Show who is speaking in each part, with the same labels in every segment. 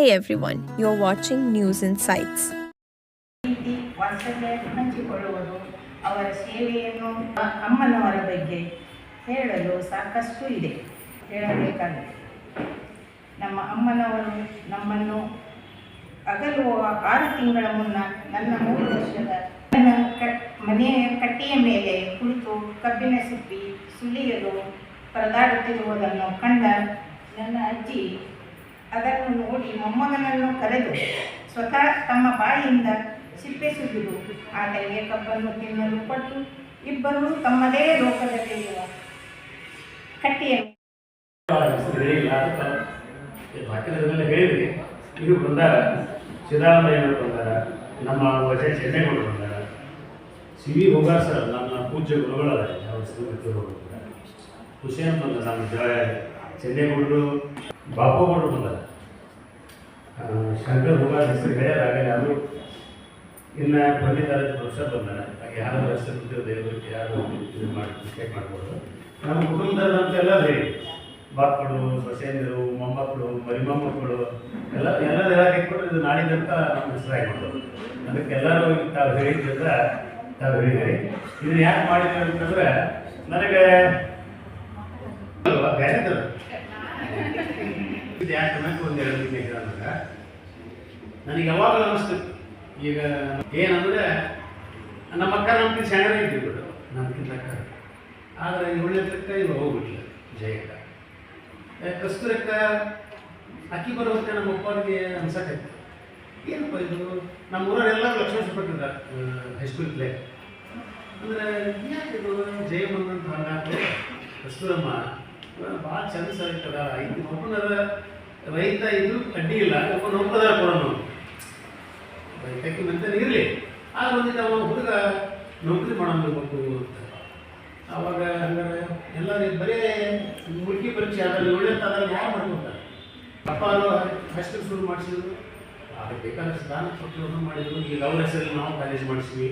Speaker 1: Hey everyone, you're watching News Insights.
Speaker 2: ವಾತ್ಸಲ್ಯ ಹಂಚಿಕೊಳ್ಳುವುದು ಅವರ ಸೇವೆಯನ್ನು ಅಮ್ಮನವರ ಬಗ್ಗೆ ಹೇಳಲು ಸಾಕಷ್ಟು ಇದೆ. ಹೇಳಬೇಕಾಗಿದೆ ನಮ್ಮ ಅಮ್ಮನವರು ನಮ್ಮನ್ನು ಅಗಲುವ ಆರು ತಿಂಗಳ ಮುನ್ನ ನನ್ನ ಮೂರು ವರ್ಷದ ನನ್ನ ಮನೆಯ ಕಟ್ಟೆಯ ಮೇಲೆ ಕುಳಿತು ಕಬ್ಬಿನ ಸಿಪ್ಪಿ ಸುಲಿಯಲು ಪರದಾಡುತ್ತಿರುವುದನ್ನು ಕಂಡ ನನ್ನ ಅಜ್ಜಿ ಅದನ್ನು ನೋಡಿ ಮೊಮ್ಮಗನನ್ನು ಕರೆದು ಸ್ವತಃ ತಮ್ಮ ಬಾಯಿಯಿಂದ ಸಿಪ್ಪೆ ಆ ಆತನಿಗೆ ಕಬ್ಬನ್ನು ತಿನ್ನಲು ಕೊಟ್ಟು ಇಬ್ಬರು ತಮ್ಮದೇ ಲೋಕದಲ್ಲಿ ಇರುವ
Speaker 3: ಕಟ್ಟಿಯನ್ನು ಹೇಳಿದ್ರಿ ಇದು ಬಂದಾರ ಸಿದ್ದರಾಮಯ್ಯವರು ಬಂದಾರ ನಮ್ಮ ವಜ ಚೆನ್ನೈಗೌಡರು ಬಂದಾರ ಸಿ ವಿ ಹೋಗಾರ್ ಸರ್ ನಮ್ಮ ಪೂಜ್ಯ ಗುರುಗಳಾದ ಯಾವ ಸಿಂಗ್ ಹುಷೇನ್ ಬಂದ ನಮ್ಮ ಜಯ ಚೆನ್ನೈಗೌಡರು ಬಾಪುಗೌಡರು ಬಂದಾರ. ಶಂಕರ್ ಹೋಗಾರ್ ಹೆಸರು ಹೇಳ್ಯಾರ ಯಾರು ಇನ್ನು ಪಂಡಿತಾರ ಪ್ರೊಫೆಸರ್ ಬಂದಾರ. ಯಾರು ಹೆಸರು ದಯವಿಟ್ಟು ಯಾರು ಇದು ಮಾಡಿ ಮಿಸ್ಟೇಕ್ ಮಾಡ್ಬೋದು. ನಮ್ಮ ಕುಟುಂಬದಲ್ಲಿ ಎಲ್ಲ ಹೇಳಿ. ಮಕ್ಕಳು ಸೊಸೆಯಂದಿರು ಮೊಮ್ಮಕ್ಕಳು, ಮರಿಮೊಮ್ಮಕ್ಕಳು, ಎಲ್ಲ ಎಲ್ಲ ಹೇಳಕ್ಕೆ ಕೊಟ್ಟು ಇದು ನಾಡಿದಂತ ನಮ್ಮ ಹೆಸರಾಗಿ ಮಾಡೋದು ಅದಕ್ಕೆ ತಾವು ಹೇಳಿದ್ರಿಂದ ತಾವು ಹೇಳಿದ್ರಿ ಇದನ್ನ ಯಾಕೆ ಮಾಡಿದ್ವಿ ಅಂತಂದ್ರೆ ನನಗೆ ಬೇರೆದು. ಇದು ಯಾಕೆ ಅನ್ನೋಕ್ಕೆ ಒಂದು ಎರಡು ದಿನ ಹೇಳಿದ್ರೆ ನನಗೆ ಯಾವಾಗಲೂ ಅನಿಸ್ತು ಈಗ ಏನಂದ್ರೆ, ನಮ್ಮ ಅಕ್ಕ ನಮ್ಗೆ ಸಣ್ಣ ಇದ್ದಿದ್ದು ನಮ್ಗಿಂತ ಅಕ್ಕ. ಆದರೆ ತಕ್ಕ ಇವಾಗ ಹೋಗ್ಬಿಟ್ಲ, ಜಯಕ್ಕ. ಕಸ್ತೂರಕ್ಕ ಅಕ್ಕಿ ಬರುವಂತೆ ನಮ್ಮ ಅಪ್ಪನಿಗೆ ಅನ್ಸಕೈತಿ ಏನಪ್ಪ ಇದು? ನಮ್ಮ ಊರವರೆಲ್ಲ ಲಕ್ಷ್ಮಣ ಪಟ್ಟಿದ್ದಾರೆ ಹೈಸ್ಕೂಲ್ ಪ್ಲೇ ಅಂದರೆ ಯಾಕೆ ಇದು ಜಯ ಬಂದಂತ ಹಂಗಾಗ್ತದೆ ಕಸ್ತೂರಮ್ಮ ಭಾಳ ಚಂದ ಸರಿತದ ಐದು ಒಬ್ಬನದ ರೈತ ಇದು ಅಡ್ಡಿ ಇಲ್ಲ. ಒಬ್ಬನ ಒಬ್ಬದಾರ ಕೊಡೋನು ರೈತಕ್ಕೆ ಮೆಂತನ ಇರಲಿ. ಆಗ ಒಂದಿದ್ದ ಅವ ಹುಡುಗ ನೌಕರಿ ಮಾಡಬೇಕು ಅಂತ. ಆವಾಗ ಹಂಗಾರೆ ಎಲ್ಲರೂ ಬರೀ ಮುಲ್ಕಿ ಪರೀಕ್ಷೆ ಅದರಲ್ಲಿ ಒಳ್ಳೆ ಅದ್ರಲ್ಲಿ ಯಾರು ಮಾಡ್ಕೊತಾರೆ ಅಪ್ಪ ಅದು ಹೈಸ್ಕೂಲ್ ಶುರು ಮಾಡಿಸಿದ್ರು. ಅದಕ್ಕೆ ಬೇಕಾದಷ್ಟು ದಾನ ಕೊಟ್ಟು ಮಾಡಿದ್ರು. ಈಗ ಅವ್ರ ಹೆಸರಲ್ಲಿ ನಾವು ಕಾಲೇಜ್ ಮಾಡಿಸಿದ್ವಿ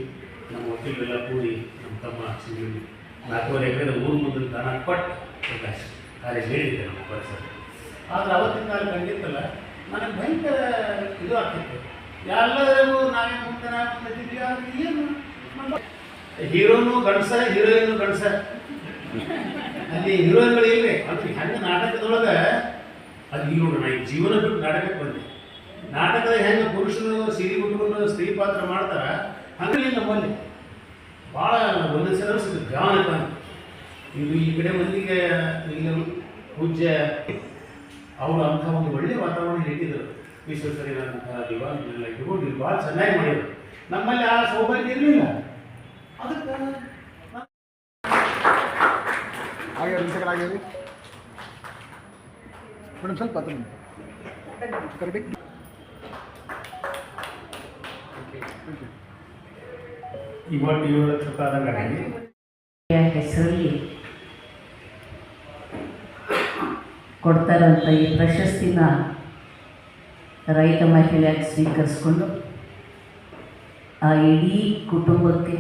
Speaker 3: ನಮ್ಮ ವಕೀಲರೆಲ್ಲ ಕೂಡಿ ನಮ್ಮ ತಮ್ಮ ಹಾಕ್ಸಿದ್ವಿ ನಾಲ್ಕೂವರೆ ಎಕರೆ ಊರು ಮುಂದೆ ದಾನ ಕೊಟ್ಟು ಪ್ರಕಾಶ್ ಕಾಲೇಜ್ ಹೇಳಿದ್ದೆ ನಮ್ಮ ಪರಿಸರ ಆದರೆ ಅವತ್ತಿನ ಕಾಲ ಕಂಡಿತ್ತಲ್ಲ ನನಗೆ ಭಯಂಕರ ಇದು ಆಗ್ತಿತ್ತು. ಎಲ್ಲರೂ ನಾನೇ ಮುಂದೆ ಆದ್ರೆ ಏನು? ಹೀರೋನು ಗಂಡಸ, ಹೀರೋಯಿನ್ ಗಂಡಸ. ಅಲ್ಲಿ ಹೀರೋಯಿನ್ಗಳು ಇಲ್ಲ ಅದು ಹೆಂಗೆ ನಾಟಕದೊಳಗೆ, ಅದು ನೋಡ್ರಿ ನಾ ಜೀವನ ಬಿಟ್ಟು ನಾಟಕಕ್ಕೆ ಬಂದೆ. ನಾಟಕದ ಹೆಂಗೆ ಪುರುಷರು ಸಿರಿ ಉಟ್ಕೊಂಡು ಸ್ತ್ರೀ ಪಾತ್ರ ಮಾಡ್ತಾರ ಹಂಗೆ ನಮ್ಮಲ್ಲಿ ಭಾಳ ಒಂದೊಂದು ಸಲ ಧ್ಯಾನ ಇದು ಈ ಕಡೆ ಮಂದಿಗೆ ಇಲ್ಲಿ ಪೂಜ್ಯ ಅವರು ಅಂಥ ಒಂದು ಒಳ್ಳೆ ವಾತಾವರಣ ಇಟ್ಟಿದ್ರು. ವಿಶ್ವೇಶ್ವರಯ್ಯನಂಥ ದಿವಾನ್ನೆಲ್ಲ ಇಟ್ಕೊಂಡು ಭಾಳ ಚೆನ್ನಾಗಿ ಮಾಡಿದ್ರು. ನಮ್ಮಲ್ಲಿ ಆ ಸೌಭಾಗ್ಯ ಇರಲಿಲ್ಲ. ಅದಕ್ಕೆ
Speaker 4: ಇರಿ. ಮೇಡಮ್ ಸ್ವಲ್ಪ ಕರೆಕ್ಟ್
Speaker 3: ಇವತ್ತು ಇವರ ಲಕ್ಷ
Speaker 5: ಕೊಡ್ತಾರಂಥ ಈ ಪ್ರಶಸ್ತಿನ ರೈತ ಮಹಿಳೆಯಾಗಿ ಸ್ವೀಕರಿಸ್ಕೊಂಡು ಆ ಇಡೀ ಕುಟುಂಬಕ್ಕೆ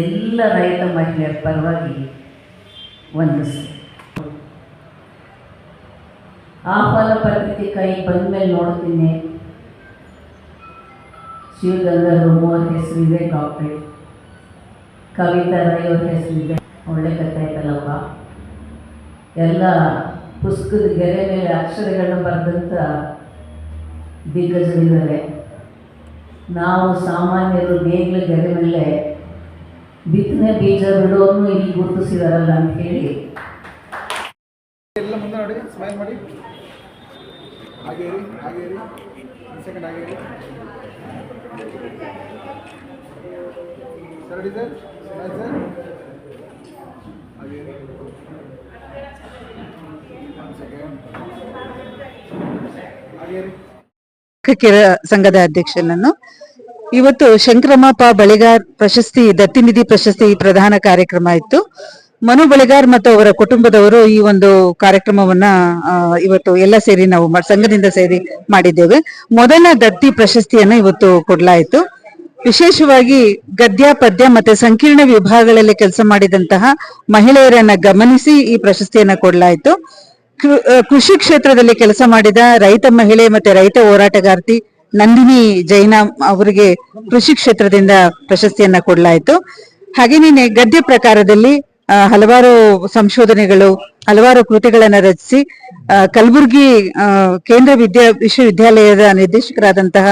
Speaker 5: ಎಲ್ಲ ರೈತ ಮಹಿಳೆಯರ ಪರವಾಗಿ ವಂದಿಸಿ. ಆ ಫಲ ಪರಿಸ್ಥಿತಿ ಕೈ ಬಂದಮೇಲೆ ನೋಡ್ತೀನಿ. ಶಿವಗಂಗರು ಮೂವರ ಹೆಸರಿದೆ ಡಾಕ್ಟ್ರಿ ಕವಿತಾ ರೈ ಅವ್ರ ಹೆಸರಿದೆ ಒಳ್ಳೆ ಕಥೆ ಆಯ್ತಲ್ಲಪ್ಪ ಎಲ್ಲ ಪುಸ್ತಕದ ಗೆರೆ ಮೇಲೆ ಅಕ್ಷರಗಳನ್ನ ಬರೆದಂಥ ದಿಗ್ಗಜರಿದ್ದಾರೆ. ನಾವು ಸಾಮಾನ್ಯರು ನೇಗ್ಲ ಗೆರೆ ಮೇಲೆ ಬಿತ್ತನೆ ಬೀಜ ಬಿಡೋದನ್ನು ಇಲ್ಲಿ ಗುರುತಿಸಿದಾರಲ್ಲ ಅಂತ ಹೇಳಿ.
Speaker 4: ಎಲ್ಲ ಮುಂದೆ ನೋಡಿ ಸ್ಮೈಲ್ ಮಾಡಿ. ಹಾಗೆ ಇರಿ ಹಾಗೆ ಇರಿ ಸೆಕೆಂಡ್ ಹಾಗೆ ಇರಿ ಸರ್ ಸ್ಮೈಲ್ ಸರ್. ಹಾಗೆ
Speaker 6: ಲೇಖಕಿಯರ ಸಂಘದ ಅಧ್ಯಕ್ಷನನ್ನು. ಇವತ್ತು ಶಂಕರಮ್ಮಪ್ಪ ಬಳಿಗಾರ್ ಪ್ರಶಸ್ತಿ, ದತ್ತಿನಿಧಿ ಪ್ರಶಸ್ತಿ ಪ್ರಧಾನ ಕಾರ್ಯಕ್ರಮ ಇತ್ತು. ಮನು ಬಳಿಗಾರ್ ಮತ್ತು ಅವರ ಕುಟುಂಬದವರು ಈ ಒಂದು ಕಾರ್ಯಕ್ರಮವನ್ನ ಇವತ್ತು ಎಲ್ಲ ಸೇರಿ ನಾವು ಸಂಘದಿಂದ ಸೇರಿ ಮಾಡಿದ್ದೇವೆ. ಮೊದಲ ದತ್ತಿ ಪ್ರಶಸ್ತಿಯನ್ನ ಇವತ್ತು ಕೊಡ್ಲಾಯಿತು. ವಿಶೇಷವಾಗಿ ಗದ್ಯ, ಪದ್ಯ ಮತ್ತೆ ಸಂಕೀರ್ಣ ವಿಭಾಗಗಳಲ್ಲಿ ಕೆಲಸ ಮಾಡಿದಂತಹ ಮಹಿಳೆಯರನ್ನ ಗಮನಿಸಿ ಈ ಪ್ರಶಸ್ತಿಯನ್ನ ಕೊಡ್ಲಾಯಿತು. ಕೃಷಿ ಕ್ಷೇತ್ರದಲ್ಲಿ ಕೆಲಸ ಮಾಡಿದ ರೈತ ಮಹಿಳೆ ಮತ್ತೆ ರೈತ ಹೋರಾಟಗಾರ್ತಿ ನಂದಿನಿ ಜೈನ ಅವರಿಗೆ ಕೃಷಿ ಕ್ಷೇತ್ರದಿಂದ ಪ್ರಶಸ್ತಿಯನ್ನ ಕೊಡಲಾಯಿತು. ಹಾಗೇನೇ ಗದ್ಯ ಪ್ರಕಾರದಲ್ಲಿ ಹಲವಾರು ಸಂಶೋಧನೆಗಳು, ಹಲವಾರು ಕೃತಿಗಳನ್ನ ರಚಿಸಿ ಕಲಬುರ್ಗಿ ಕೇಂದ್ರ ವಿದ್ಯಾ, ವಿಶ್ವವಿದ್ಯಾಲಯದ ನಿರ್ದೇಶಕರಾದಂತಹ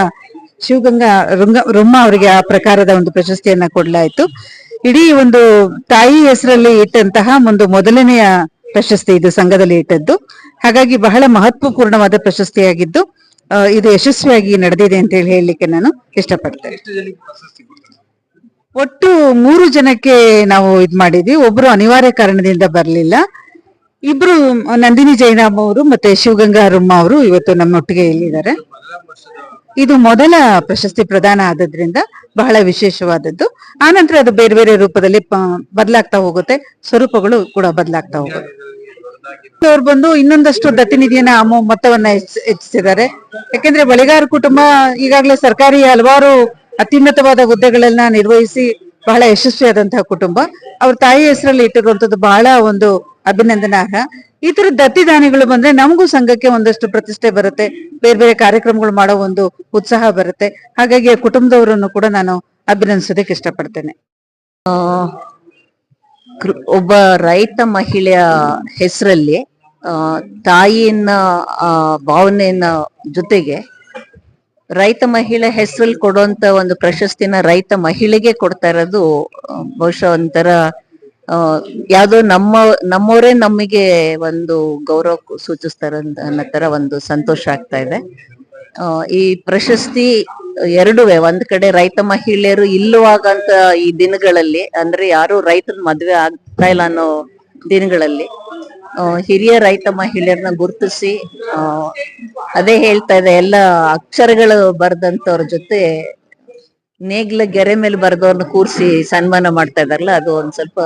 Speaker 6: ಶಿವಗಂಗಾ ರುಂಗ, ರುಮ್ಮ ಅವರಿಗೆ ಆ ಪ್ರಕಾರದ ಒಂದು ಪ್ರಶಸ್ತಿಯನ್ನ ಕೊಡಲಾಯಿತು. ಇಡೀ ಒಂದು ತಾಯಿ ಹೆಸರಲ್ಲಿ ಇಟ್ಟಂತಹ ಒಂದು ಮೊದಲನೆಯ ಪ್ರಶಸ್ತಿ ಇದು ಸಂಘದಲ್ಲಿ ಇಟ್ಟದ್ದು. ಹಾಗಾಗಿ ಬಹಳ ಮಹತ್ವಪೂರ್ಣವಾದ ಪ್ರಶಸ್ತಿಯಾಗಿದ್ದು ಇದು ಯಶಸ್ವಿಯಾಗಿ ನಡೆದಿದೆ ಅಂತ ಹೇಳಿ ಹೇಳಲಿಕ್ಕೆ ನಾನು ಇಷ್ಟಪಡ್ತೇನೆ. ಒಟ್ಟು ಮೂರು ಜನಕ್ಕೆ ನಾವು ಇದ್ ಮಾಡಿದ್ವಿ. ಒಬ್ರು ಅನಿವಾರ್ಯ ಕಾರಣದಿಂದ ಬರ್ಲಿಲ್ಲ. ಇಬ್ರು ನಂದಿನಿ ಜೈನಾಮ್ ಅವರು ಮತ್ತೆ ಶಿವಗಂಗಾ ಅವರು ಇವತ್ತು ನಮ್ಮೊಟ್ಟಿಗೆ ಇಲ್ಲಿದ್ದಾರೆ. ಇದು ಮೊದಲ ಪ್ರಶಸ್ತಿ ಪ್ರದಾನ ಆದದ್ರಿಂದ ಬಹಳ ವಿಶೇಷವಾದದ್ದು. ಆನಂತರ ಅದು ಬೇರೆ ಬೇರೆ ರೂಪದಲ್ಲಿ ಬದಲಾಗ್ತಾ ಹೋಗುತ್ತೆ. ಸ್ವರೂಪಗಳು ಕೂಡ ಬದಲಾಗ್ತಾ ಹೋಗುತ್ತೆ. ಅವ್ರು ಬಂದು ಇನ್ನೊಂದಷ್ಟು ದತ್ತಿನಿಧಿಯನ್ನ ಮೊತ್ತವನ್ನ ಹೆಚ್ಚ್- ಹೆಚ್ಚಿಸಿದ್ದಾರೆ. ಯಾಕೆಂದ್ರೆ ಬಳಿಗಾರ ಕುಟುಂಬ ಈಗಾಗಲೇ ಸರ್ಕಾರಿ ಹಲವಾರು ಅತ್ಯುನ್ನತವಾದ ಹುದ್ದೆಗಳನ್ನ ನಿರ್ವಹಿಸಿ ಬಹಳ ಯಶಸ್ವಿಯಾದಂತಹ ಕುಟುಂಬ. ಅವ್ರ ತಾಯಿ ಹೆಸರಲ್ಲಿ ಇಟ್ಟಿರುವಂತದ್ದು ಬಹಳ ಒಂದು ಅಭಿನಂದನಾರ್ಹ. ಈ ತರ ದತ್ತಿದಾನಿಗಳು ಬಂದ್ರೆ ನಮಗೂ ಸಂಘಕ್ಕೆ ಒಂದಷ್ಟು ಪ್ರತಿಷ್ಠೆ ಬರುತ್ತೆ. ಬೇರೆ ಬೇರೆ ಕಾರ್ಯಕ್ರಮಗಳು ಮಾಡೋ ಒಂದು ಉತ್ಸಾಹ ಬರುತ್ತೆ. ಹಾಗಾಗಿ ಕುಟುಂಬದವರನ್ನು ಕೂಡ ನಾನು ಅಭಿನಂದಿಸೋದಕ್ಕೆ ಇಷ್ಟಪಡ್ತೇನೆ.
Speaker 5: ಒಬ್ಬ ರೈತ ಮಹಿಳೆಯ ಹೆಸರಲ್ಲಿ ತಾಯಿಯನ್ನ ಭಾವನೆಯನ್ನ ಜೊತೆಗೆ ರೈತ ಮಹಿಳೆ ಹೆಸರಲ್ಲಿ ಕೊಡುವಂತ ಒಂದು ಪ್ರಶಸ್ತಿನ ರೈತ ಮಹಿಳೆಗೆ ಕೊಡ್ತಾ ಇರೋದು ಬಹುಶಃ ಒಂಥರ ಯಾವ್ದೋ ನಮ್ಮ, ನಮ್ಮವರೇ ನಮಗೆ ಒಂದು ಗೌರವ ಸೂಚಿಸ್ತಾರ ಅನ್ನೋ ತರ ಒಂದು ಸಂತೋಷ ಆಗ್ತಾ ಇದೆ. ಈ ಪ್ರಶಸ್ತಿ ಎರಡುವೆ, ಒಂದ್ ಕಡೆ ರೈತ ಮಹಿಳೆಯರು ಇಲ್ಲವಾಗಂತ ಈ ದಿನಗಳಲ್ಲಿ, ಅಂದ್ರೆ ಯಾರು ರೈತರ ಮದ್ವೆ ಆಗ್ತಾ ಇಲ್ಲ ಅನ್ನೋ ದಿನಗಳಲ್ಲಿ ಹಿರಿಯ ರೈತ ಮಹಿಳೆಯರನ್ನ ಗುರುತಿಸಿ ಅದೇ ಹೇಳ್ತಾ ಇದೆ, ಎಲ್ಲ ಅಕ್ಷರಗಳು ಬರ್ದಂತವ್ರ ಜೊತೆ ನೇಗ್ಲ ಗೆರೆ ಮೇಲೆ ಬರ್ದವ್ರನ್ನ ಕೂರಿಸಿ ಸನ್ಮಾನ ಮಾಡ್ತಾ ಇದಾರಲ್ಲ ಅದು ಒಂದ್ ಸ್ವಲ್ಪ